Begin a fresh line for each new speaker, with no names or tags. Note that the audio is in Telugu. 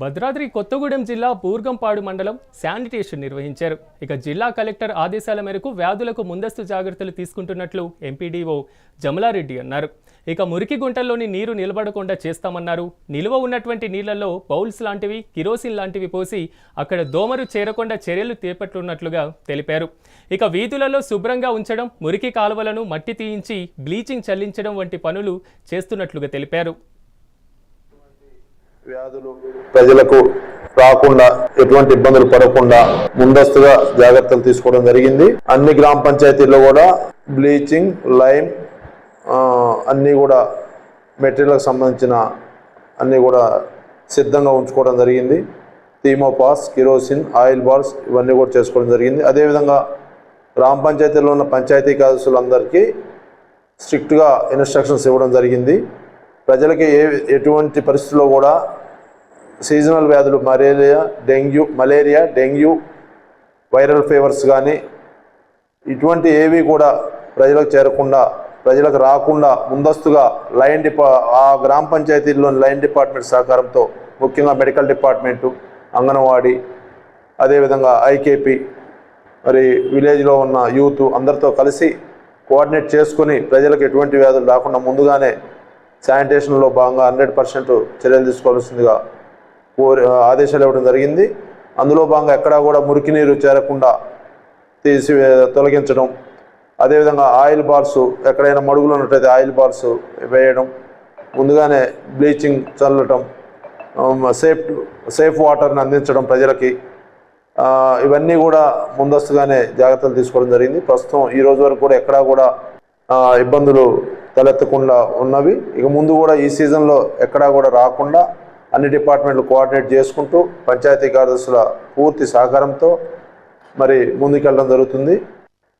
భద్రాద్రి కొత్తగూడెం జిల్లా పూర్గంపాడు మండలం శానిటేషన్ నిర్వహించారు. ఇక జిల్లా కలెక్టర్ ఆదేశాల మేరకు వ్యాధులకు ముందస్తు జాగ్రత్తలు తీసుకుంటున్నట్లు ఎంపీడీఓ జమలారెడ్డి అన్నారు. ఇక మురికి గుంటల్లోని నీరు నిలబడకుండా చేస్తామన్నారు. నిలువ ఉన్నటువంటి నీళ్ళలో బౌల్స్ లాంటివి కిరోసిన్ లాంటివి పోసి అక్కడ దోమలు చేరకుండా చర్యలు చేపట్టున్నట్లుగా తెలిపారు. ఇక వీధులలో శుభ్రంగా ఉంచడం మురికి కాలువలను మట్టి తీయించి బ్లీచింగ్ చల్లించడం వంటి పనులు చేస్తున్నట్లుగా తెలిపారు.
వ్యాధులు ప్రజలకు రాకుండా ఎటువంటి ఇబ్బందులు పడకుండా ముందస్తుగా జాగ్రత్తలు తీసుకోవడం జరిగింది. అన్ని గ్రామ పంచాయతీల్లో కూడా బ్లీచింగ్ లైమ్ అన్నీ కూడా మెటీరియల్కి సంబంధించిన అన్నీ కూడా సిద్ధంగా ఉంచుకోవడం జరిగింది. థీమోపాస్ కిరోసిన్ ఆయిల్ బాల్స్ ఇవన్నీ కూడా చేసుకోవడం జరిగింది. అదేవిధంగా గ్రామ పంచాయతీలో ఉన్న పంచాయతీ కార్యదర్శులందరికీ స్ట్రిక్ట్గా ఇన్స్ట్రక్షన్స్ ఇవ్వడం జరిగింది. ప్రజలకి ఏ ఎటువంటి పరిస్థితుల్లో కూడా సీజనల్ వ్యాధులు malaria dengue malaria dengue viral fevers కానీ ఇటువంటి ఏవి కూడా ప్రజలకు చేరకుండా ప్రజలకు రాకుండా ముందస్తుగా లైన్ డిపా ఆ గ్రామ పంచాయతీల్లోని లైన్ డిపార్ట్మెంట్ సహకారంతో ముఖ్యంగా మెడికల్ డిపార్ట్మెంటు అంగన్వాడీ అదేవిధంగా ఐకేపీ మరి విలేజ్లో ఉన్న యూత్ అందరితో కలిసి కోఆర్డినేట్ చేసుకుని ప్రజలకు ఎటువంటి వ్యాధులు రాకుండా ముందుగానే శానిటేషన్లో భాగంగా హండ్రెడ్ పర్సెంట్ చర్యలు తీసుకోవాల్సిందిగా కోరి ఆదేశాలు ఇవ్వడం జరిగింది. అందులో భాగంగా ఎక్కడా కూడా మురికి నీరు చేరకుండా తీసి తొలగించడం. అదేవిధంగా ఆయిల్ బార్స్ ఎక్కడైనా మడుగులు ఉన్నట్టయితే ఆయిల్ బార్స్ వేయడం. ముందుగానే బ్లీచింగ్ చల్లటం సేఫ్ సేఫ్ వాటర్ని అందించడం ప్రజలకి. ఇవన్నీ కూడా ముందస్తుగానే జాగ్రత్తలు తీసుకోవడం జరిగింది. ప్రస్తుతం ఈ రోజు వరకు కూడా ఎక్కడా కూడా ఇబ్బందులు తలెత్తకుండా ఉన్నవి. ఇక ముందు కూడా ఈ సీజన్లో ఎక్కడా కూడా రాకుండా అన్ని డిపార్ట్మెంట్లు కోఆర్డినేట్ చేసుకుంటూ పంచాయతీ కార్యదర్శుల పూర్తి సహకారంతో మరి ముందుకెళ్ళడం జరుగుతుంది.